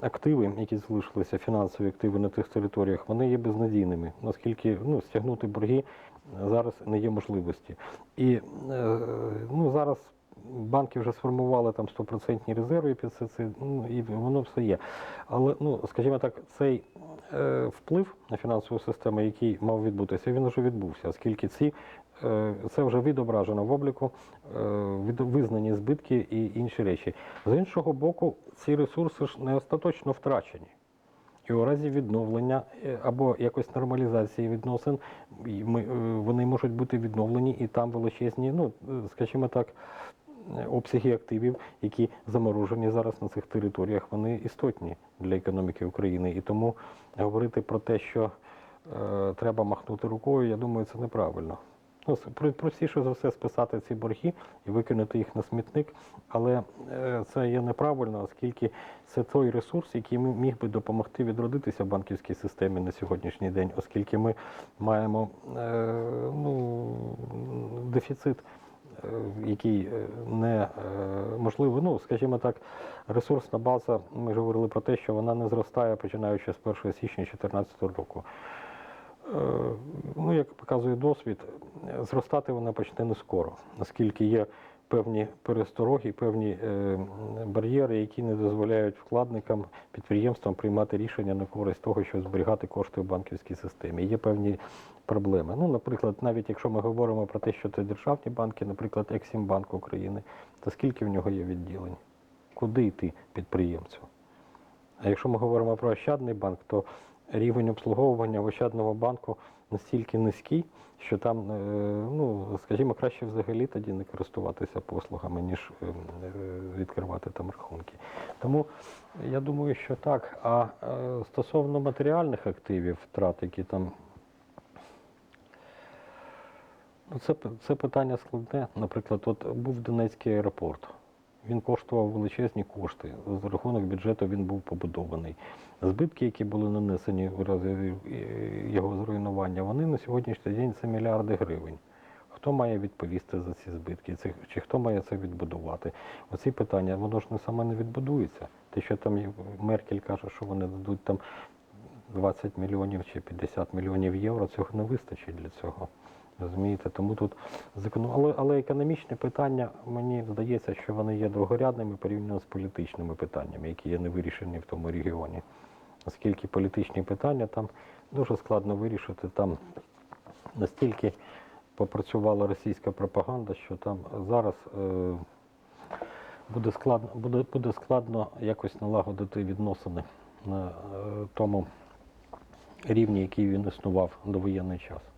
активи, які залишилися, фінансові активи на тих територіях, вони є безнадійними, наскільки ну, стягнути борги зараз не є можливості. І е, ну, зараз банки вже сформували там 100% резерви під це, це ну, і воно все є. Але, ну, скажімо так, цей вплив на фінансову систему, який мав відбутися, він вже відбувся, оскільки ці, е, це вже відображено в обліку, е, визнані збитки і інші речі. З іншого боку, ці ресурси ж не остаточно втрачені. І у разі відновлення е, або якось нормалізації відносин е, вони можуть бути відновлені, і там величезні, ну е, скажімо так, е, обсяги активів, які заморожені зараз на цих територіях, вони істотні для економіки України. І тому говорити про те, що е, треба махнути рукою, я думаю, це неправильно. Ну, простіше за все списати ці борги і викинути їх на смітник, але е, це є неправильно, оскільки це той ресурс, який міг би допомогти відродитися в банківській системі на сьогоднішній день, оскільки ми маємо е, ну, дефіцит, який е, не е, можливо, ну, скажімо так, ресурсна база, ми говорили про те, що вона не зростає починаючи з 1 січня 2014 року. Е, Ну, як показує досвід, е, зростати вона почне не скоро, наскільки є певні перестороги, певні е, бар'єри, які не дозволяють вкладникам, підприємствам приймати рішення на користь того, щоб зберігати кошти в банківській системі. Є певні проблеми. Ну, наприклад, навіть якщо ми говоримо про те, що це державні банки, наприклад, Ексімбанк України, то скільки в нього є відділень? Куди йти підприємцю? А якщо ми говоримо про Ощадний банк, то рівень обслуговування в Ощадному банку настільки низький, що там, е, ну, скажімо, краще взагалі тоді не користуватися послугами, ніж е, е, відкривати там рахунки. Тому я думаю, що так. А стосовно матеріальних активів, втрат, які там. Ну, це, це питання складне. Наприклад, от був Донецький аеропорт. Він коштував величезні кошти. За рахунок бюджету він був побудований. Збитки, які були нанесені в разі його зруйнування, вони на сьогоднішній день це мільярди гривень. Хто має відповісти за ці збитки? Чи хто має це відбудувати? Оці питання, воно ж не саме не відбудується. Те, що там Меркель каже, що вони дадуть там 20 мільйонів чи 50 мільйонів євро, цього не вистачить для цього. Розумієте, тому тут закону, але, але економічні питання, мені здається, що вони є другорядними порівняно з політичними питаннями, які є не вирішені в тому регіоні. Оскільки політичні питання там дуже складно вирішити, там настільки попрацювала російська пропаганда, що там зараз е, буде складно, буде, буде складно якось налагодити відносини на е, тому рівні, який він існував до воєнний час.